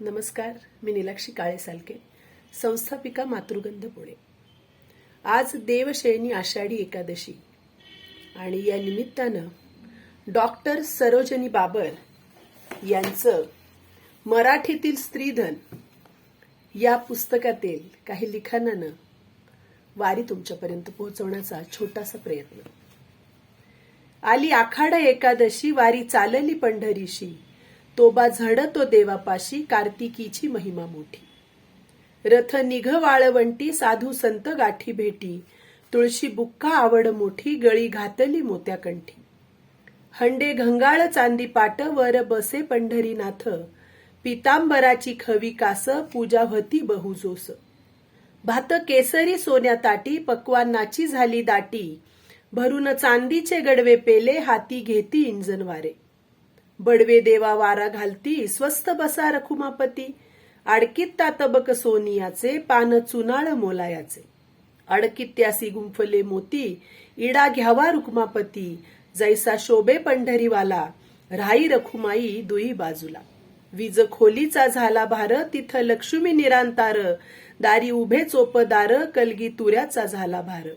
नमस्कार मी निलाक्षी काळे सालके संस्थापिका मातृगंध पुणे. आज देवशयनी आषाढी एकादशी आणि या निमित्तानं डॉक्टर सरोजनी बाबर यांचं मराठीतील स्त्रीधन या पुस्तकातील काही लिखाणानं वारी तुमच्यापर्यंत पोहोचवण्याचा छोटासा प्रयत्न. आली आखाडा एकादशी वारी चालली पंढरीशी तोबा झडतो देवापाशी कार्तिकीची महिमा मोठी. रथ निघ वाळवंटी साधू संत गाठी भेटी. तुळशी बुक्का आवड मोठी गळी घातली मोत्याकंठी हंडे घंगाळ चांदी पाट वर बसे पंढरीनाथ. पितांबराची खवी कास पूजा होती बहुजोस भात केसरी सोन्या ताटी पक्वान्नाची झाली दाटी. भरून चांदीचे गडवे पेले हाती घेती इंजनवारे बडवे देवा वारा घालती स्वस्त बसा रखुमापती. अडकीत तातबक सोनियाचे पान चुनाळ मोलायाचे. अडकीत त्यासी गुंफले मोती इडा घ्यावा रुक्मापती जैसा शोभे पंढरीवाला राई रखुमाई दुई बाजूला. वीज खोलीचा झाला भार तिथं लक्ष्मी निरांतार. दारी उभे चोपदार कलगी तुऱ्याचा झाला भार.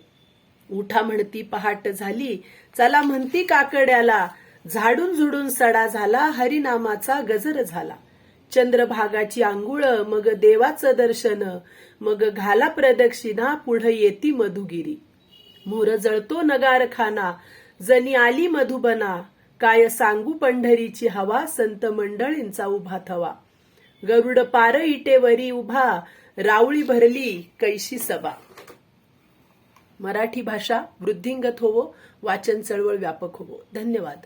उठा म्हणती पहाट झाली चला म्हणती काकड्याला. झाडून झुडून सडा झाला हरिनामाचा गजर झाला. चंद्रभागाची आंघुळ मग देवाचं दर्शन मग घाला प्रदक्षिणा पुढे येती मधुगिरी. मोर जळतो नगारखाना जनी आली मधुबना. काय सांगू पंढरीची हवा संत मंडळींचा उभा थवा. गरुड पार इटेवरी उभा रावळी भरली कैशी सभा. मराठी भाषा वृद्धिंगत होवो वाचन चळवळ व्यापक होवो. धन्यवाद.